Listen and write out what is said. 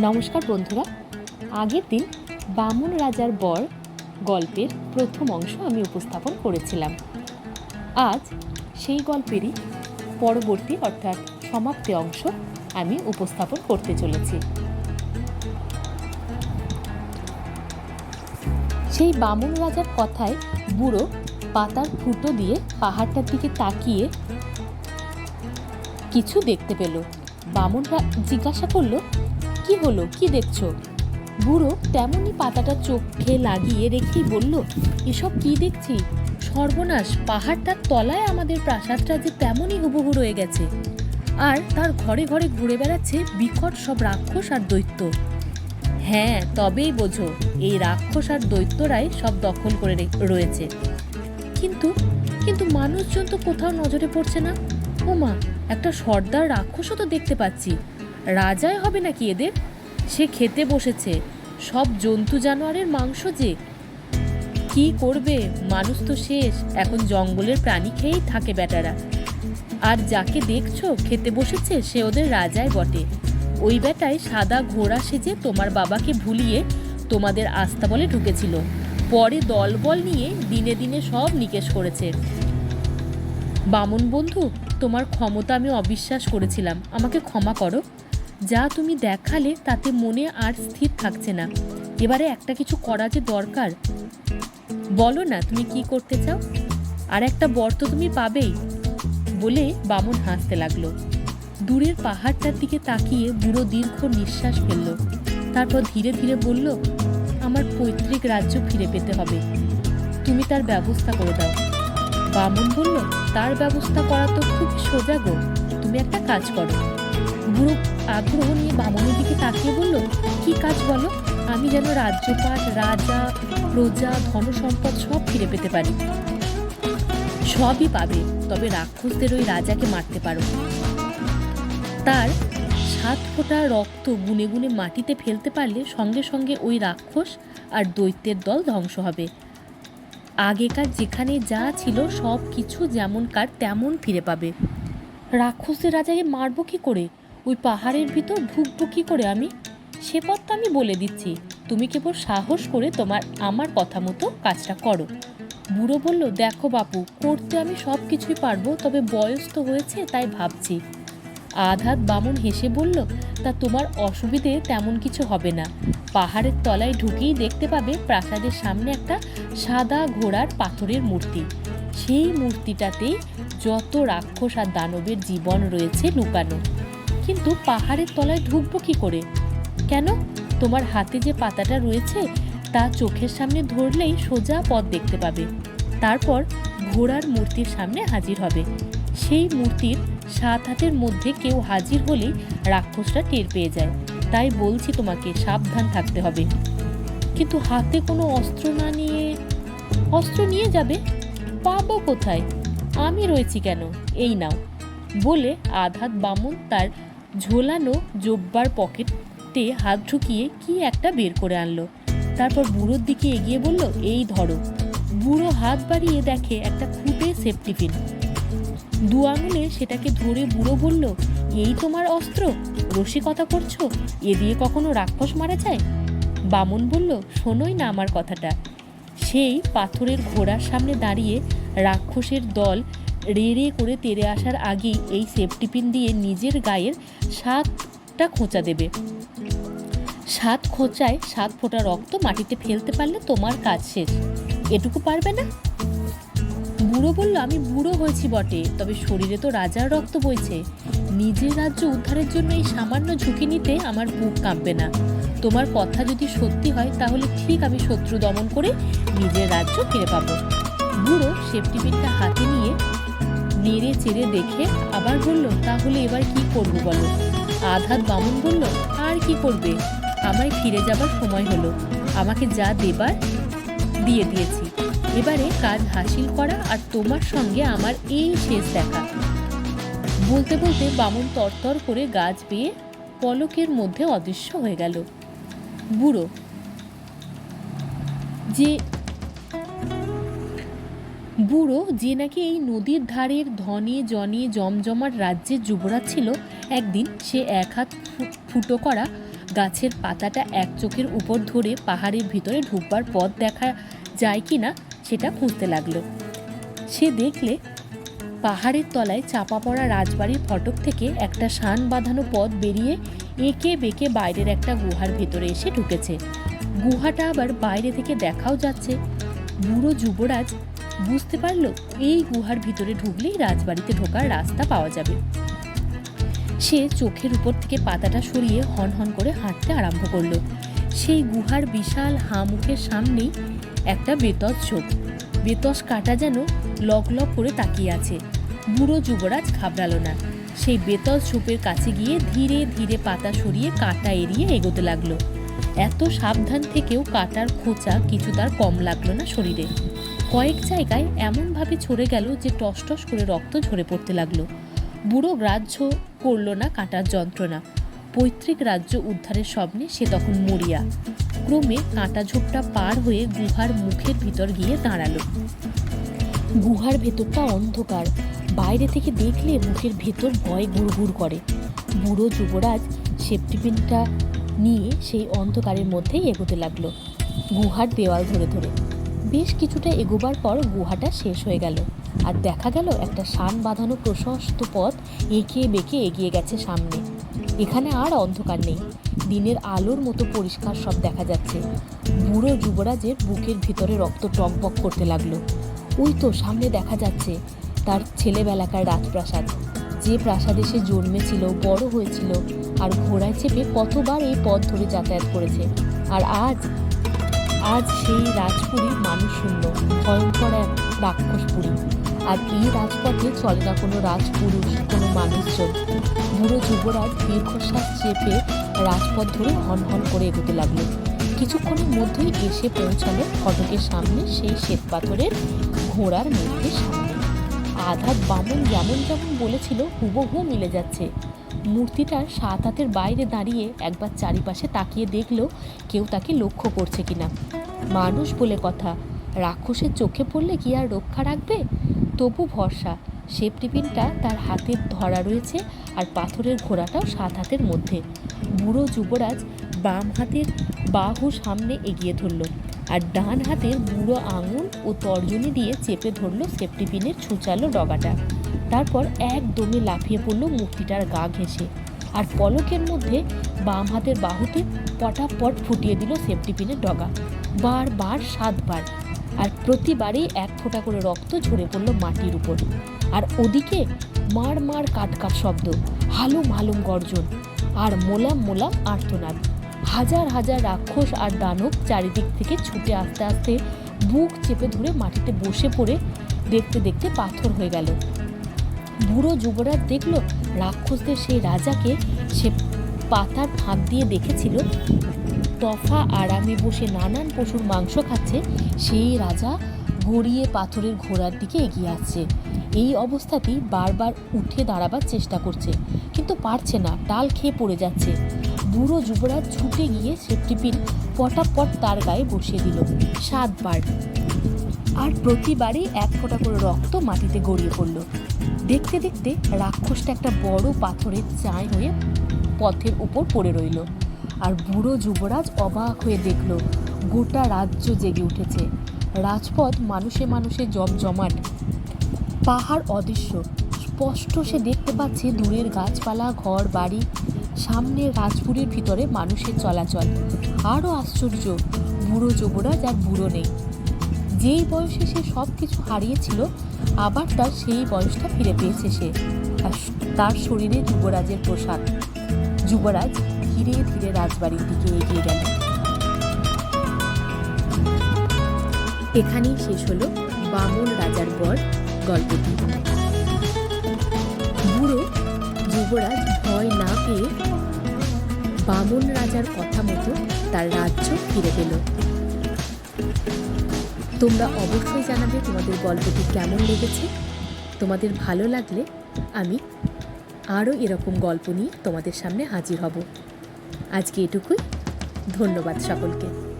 নমস্কার বন্ধুরা। আগের দিন বামুন রাজার বর গল্পের প্রথম অংশ আমি উপস্থাপন করেছিলাম। আজ সেই গল্পেরই পরবর্তী অর্থাৎ সমাপ্তি অংশ আমি উপস্থাপন করতে চলেছি। সেই বামুন রাজার কথায় বুড়ো পাতার ফুটো দিয়ে পাহাড়টার দিকে তাকিয়ে কিছু দেখতে পেল। বামুনরা জিজ্ঞাসা করল কি হলো? কি দেখছ? বুড়ো তেমনই পাতাটা চোখে লাগিয়ে রেখেই বলল, এসব কি দেখছি? সর্বনাশ, পাহাড়টার তলায় আমাদের প্রাসাদটা যে তেমনই হুবহু রয়ে গেছে। আর তার ঘরে ঘরে ঘুরে বেড়াচ্ছে বিকট সব রাক্ষস আর দৈত্য। হ্যাঁ তবেই বোঝো, এই রাক্ষস আর দৈত্যরাই সব দখল করে রয়েছে। কিন্তু কিন্তু মানুষজন তো কোথাও নজরে পড়ছে না। ওমা, একটা সর্দার রাক্ষসও তো দেখতে পাচ্ছি। রাজাই হবে নাকি এদের? সে খেতে বসেছে। সব জন্তু জানোয়ারের মাংস যে। কি করবে? মানুষ তো শেষ। এখন জঙ্গলের প্রাণী খেয়েই থাকে বেটারা। আর যাকে দেখছ খেতে বসেছে সে ওদের রাজাই বটে। ওই বেটায় সাদা ঘোড়া সেজে তোমার বাবাকে ভুলিয়ে তোমাদের আস্তাবলে ঢুকেছিল। পরে দলবল নিয়ে দিনে দিনে সব নিকেশ করেছে। বামন বন্ধু, তোমার ক্ষমতা আমি অবিশ্বাস করেছিলাম। আমাকে ক্ষমা করো। যা তুমি দেখালে তাতে মনে আর স্থির থাকছে না। এবারে একটা কিছু করা যে দরকার। বলো না তুমি কি করতে চাও? আর একটা বর তো তুমি পাবেই, বলে বামন হাসতে লাগল। দূরের পাহাড়টার দিকে তাকিয়ে বুড়ো দীর্ঘ নিঃশ্বাস ফেলল। তারপর ধীরে ধীরে বলল, আমার পৈতৃক রাজ্য ফিরে পেতে হবে। তুমি তার ব্যবস্থা করে দাও। বামন বলল, তার ব্যবস্থা করা তো খুব সোজা গো। তুমি একটা কাজ করো। বুড়ো আগ্রহ নিয়ে বামনের দিকে তাকিয়ে বলল, কি কাজ বলো? আমি যেন রাজ্যপাট রাজা, প্রজা, ধনসম্পদ সব ফিরে পেতে পারি। সবই পাবে, তবে রাক্ষসদের ওই রাজাকে মারতে পারো। তার সাত ফোঁটা রক্ত গুনে গুনে মাটিতে ফেলতে পারলে সঙ্গে সঙ্গে ওই রাক্ষস আর দৈত্যের দল ধ্বংস হবে। আগেকার যেখানে যা ছিল সব কিছু যেমনকার তেমন ফিরে পাবে। রাক্ষসদের রাজাকে মারবো কি করে? ওই পাহাড়ের ভিতর ঢুকবো কি করে আমি? সে পথ আমি বলে দিচ্ছি। তুমি কেবল সাহস করে তোমার, আমার কথা মতো কাজটা করো। বুড়ো বলল, দেখো বাপু, করতে আমি সব কিছুই পারব, তবে বয়স তো হয়েছে, তাই ভাবছি। আধাত বামুন হেসে বলল, তা তোমার অসুবিধে তেমন কিছু হবে না। পাহাড়ের তলায় ঢুকেই দেখতে পাবে প্রাসাদের সামনে একটা সাদা ঘোড়ার পাথরের মূর্তি। সেই মূর্তিটাতেই যত রাক্ষস আর দানবের জীবন রয়েছে লুকানো। কিন্তু পাহাড়ের তলায় ঢুকবো কি করে? কেন? তোমার হাতে যে পাতাটা রয়েছে, তা চোখের সামনে ধরলেই সোজা পথ দেখতে পাবে। তারপর ঘোড়ার মূর্তির সামনে হাজির হবে। সেই মূর্তির সাত হাতের মধ্যে কেউ হাজির হলেই রাক্ষসটা টের পেয়ে যায়। তাই বলছি তোমাকে, সাবধান থাকতে হবে। কিন্তু হাতে কোনো অস্ত্র না নিয়ে, অস্ত্র নিয়ে যাবে? পাবো কোথায়? আমি রয়েছি কেন? এই নাও। বলে আধাত বামুন তার ঝোলানো জব্বার পকেটে হাত ঢুকিয়ে কি একটা বের করে আনলো। তারপর বুড়োর দিকে এগিয়ে বলল, এই ধরো। বুড়ো হাত বাড়িয়ে দেখে একটা খুঁটে সেফটি পিন। দু আঙুলে সেটাকে ধরে বুড়ো বলল, এই তোমার অস্ত্র? রসিকতা করছ? এ দিয়ে কখনো রাক্ষস মারা যায়? বামন বলল, শোনোই না আমার কথাটা। সেই পাথরের ঘোড়ার সামনে দাঁড়িয়ে রাক্ষসের দল রে রে করে তেড়ে আসার আগেই এই সেফটি পিন দিয়ে নিজের গায়ের সাতটা খোঁচা দেবে। সাত খোঁচায় সাত ফোঁটা রক্ত মাটিতে ফেলতে পারলে তোমার কাজ শেষ। এটুকু পারবে না? বুড়ো বলল, আমি বুড়ো হয়েছি বটে, তবে শরীরে তো রাজার রক্ত বইছে। নিজের রাজ্য উদ্ধারের জন্য এই সামান্য ঝুঁকি নিতে আমার বুক কাঁপবে না। তোমার কথা যদি সত্যি হয়, তাহলে ঠিক আমি শত্রু দমন করে নিজের রাজ্য ফিরে পাবো। বুড়ো সেফটি পিনটা হাতে নিয়ে নেড়ে চেড়ে দেখে আবার বলল, তাহলে এবার কি করব বলো? আধাত বামন বলল, আর কি করবে? আমায় ফিরে যাবার সময় হলো। আমাকে যা দেবার দিয়ে দিয়েছি। এবারে কাজ হাসিল করা আর তোমার সঙ্গে আমার এই শেষ দেখা। বলতে বলতে বামন তরতর করে গাছ বেয়ে পলকের মধ্যে অদৃশ্য হয়ে গেল। বুড়ো, যে বুড়ো, যে নাকি এই নদীর ধারের ধনে, জনে, জমজমাট রাজ্যের যুবরাজ ছিল, একদিন সে এক হাত ফুটো করা গাছের পাতাটা এক চোখের উপর ধরে পাহাড়ের ভিতরে ঢুকবার পথ দেখা যায় কি না সেটা খুঁজতে লাগল। সে দেখলে পাহাড়ের তলায় চাপা পড়া রাজবাড়ির ফটক থেকে একটা শান বাঁধানো পথ বেরিয়ে এঁকে বেঁকে বাইরের একটা গুহার ভেতরে এসে ঢুকেছে। গুহাটা আবার বাইরে থেকে দেখাও যাচ্ছে। বুড়ো যুবরাজ বুঝতে পারল এই গুহার ভিতরে ঢুকলেই রাজবাড়িতে ঢোকার রাস্তা পাওয়া যাবে। সে চোখের উপর থেকে পাতাটা সরিয়ে হন হন করে হাঁটতে আরম্ভ করল। সেই গুহার বিশাল হাঁ মুখের সামনেই একটা বেতস ঝোপ বেতস কাটা যেন লক লক করে তাকিয়ে আছে। বুড়ো যুবরাজ ঘাবড়ালো না। সেই বেতস ঝোপের কাছে গিয়ে ধীরে ধীরে পাতা সরিয়ে কাটা এড়িয়ে এগোতে লাগল। এত সাবধান থেকেও কাটার খোঁচা কিছু তার কম লাগল না শরীরে। কয়েক জায়গায় এমনভাবে ছড়ে গেল যে টসটস করে রক্ত ঝরে পড়তে লাগল। বুড়ো গ্রাহ্য করল না কাটার যন্ত্রণা। পৈতৃক রাজ্য উদ্ধারের স্বপ্নে সে তখন মরিয়া। ক্রমে কাঁটা ঝোপটা পার হয়ে গুহার মুখের ভিতর গিয়ে দাঁড়াল। গুহার ভেতরটা অন্ধকার। বাইরে থেকে দেখলে মুখের ভেতর ভয় গুড়গুড় করে। বুড়ো যুবরাজ সেফটিপিনটা নিয়ে সেই অন্ধকারের মধ্যেই এগোতে লাগল। গুহার দেওয়াল ধরে ধরে। বেশ কিছুটা এগোবার পর গুহাটা শেষ হয়ে গেল। আর দেখা গেল একটা শান বাঁধানো প্রশস্ত পথ এঁকে বেঁকে এগিয়ে গেছে সামনে। এখানে আর অন্ধকার নেই। দিনের আলোর মতো পরিষ্কার সব দেখা যাচ্ছে। বুড়ো যুবরাজের বুকের ভিতরে রক্ত টকবক করতে লাগল। ওই তো সামনে দেখা যাচ্ছে তার ছেলেবেলাকার রাজপ্রাসাদ। যে প্রাসাদে সে জন্মেছিল, বড় হয়েছিল, আর ঘোড়ায় চেপে কতবার এই পথ ধরে যাতায়াত করেছে। আর আজ আজ সেই রাজপুরী মানুষ শূন্য ভয়ঙ্কর এক রাক্ষসপুরী। আর এই রাজপথে চলে না কোনো রাজপুরুষ, কোনো মানুষজন। বুড়ো যুবরাজ দীর্ঘশ্বাস চেপে রাজপথ ধরে হন হন করে এগোতে লাগল। কিছুক্ষণের মধ্যেই এসে পৌঁছালো ফটকের সামনে সেই শ্বেত পাথরের ঘোড়ার মূর্তির সামনে। আধাত বামন যেমন যেমন বলেছিল, হুবহু মিলে যাচ্ছে। মূর্তিটার সাত হাতের বাইরে দাঁড়িয়ে একবার চারিপাশে তাকিয়ে দেখল কেউ তাকে লক্ষ্য করছে কিনা। মানুষ বলে কথা, রাক্ষসের চোখে পড়লে কি আর রক্ষা রাখবে? তবু ভরসা, শেপ টিফিনটা তার হাতের ধরা রয়েছে আর পাথরের ঘোড়াটাও সাত হাতের মধ্যে। বুড়ো যুবরাজ বাম হাতের বাহু সামনে এগিয়ে ধরলো আর ডান হাতের বুড়ো আঙুল ও তর্জনী দিয়ে চেপে ধরলো সেফটিপিনের ছুচালো ডগাটা। তারপর একদমে লাফিয়ে পড়ল মূর্তিটার গা ঘেঁষে। আর পলকের মধ্যে বাম হাতের বাহুতে পটাপট ফুটিয়ে দিল সেফটিপিনের ডগা। বারবার, সাতবার। আর প্রতিবারই এক ফোঁটা করে রক্ত ঝরে পড়ল মাটির উপর। আর ওদিকে মার মার কাট কাট শব্দ, হালুম হালুম গর্জন, আর মোলাম মোলাম আর্তনাদ। হাজার হাজার রাক্ষস আর দানব চারিদিক থেকে ছুটে আসতে আসতে বুক চেপে ধরে মাটিতে বসে পড়ে দেখতে দেখতে পাথর হয়ে গেল। বুড়ো যুবরাজ দেখল রাক্ষসদের সেই রাজাকে সে পাতার ফাঁক দিয়ে দেখেছিল। তফা আরামে বসে নানান পশুর মাংস খাচ্ছে, সেই রাজা গড়িয়ে পাথরের ঘোড়ার দিকে এগিয়ে আসছে। এই অবস্থাতেই বারবার উঠে দাঁড়াবার চেষ্টা করছে, কিন্তু পারছে না টাল খেয়ে পড়ে যাচ্ছে। বুড়ো যুবরাজ ছুটে গিয়ে সেফটিপিন পটাপট তার গায়ে বসিয়ে দিল। সাতবার। আর প্রতিবারই এক ফোঁটা করে রক্ত মাটিতে গড়িয়ে পড়ল। দেখতে দেখতে রাক্ষসটা একটা বড় পাথরের চাই হয়ে পথের উপর পড়ে রইল। আর বুড়ো যুবরাজ অবাক হয়ে দেখল, গোটা রাজ্য জেগে উঠেছে। রাজপথ মানুষে মানুষে জমজমাট পাহাড় অদৃশ্য। স্পষ্ট সে দেখতে পাচ্ছে দূরের গাছপালা, ঘর, বাড়ি সামনে রাজপুরীর ভিতরে মানুষের চলাচল। আরও আশ্চর্য, বুড়ো যুবরাজ আর বুড়ো নেই। যেই বয়সে সে সব কিছু হারিয়েছিল আবার তার সেই বয়সটা ফিরে পেয়েছে সে আর তার শরীরে যুবরাজের পোশাক যুবরাজ ধীরে ধীরে রাজবাড়ির দিকে এগিয়ে গেল। এখানেই শেষ হলো বামন রাজার বর গল্পটি। বুড়ো যুবরাজ ভয় না পেয়ে বামন রাজার কথা মতো তার রাজ্য ফিরে পেল। তোমরা অবশ্যই জানাবে তোমাদের গল্পটি কেমন লেগেছে। তোমাদের ভালো লাগলে আমি আরও এরকম গল্প নিয়ে তোমাদের সামনে হাজির হব। আজকে এটুকুই। ধন্যবাদ সকলকে।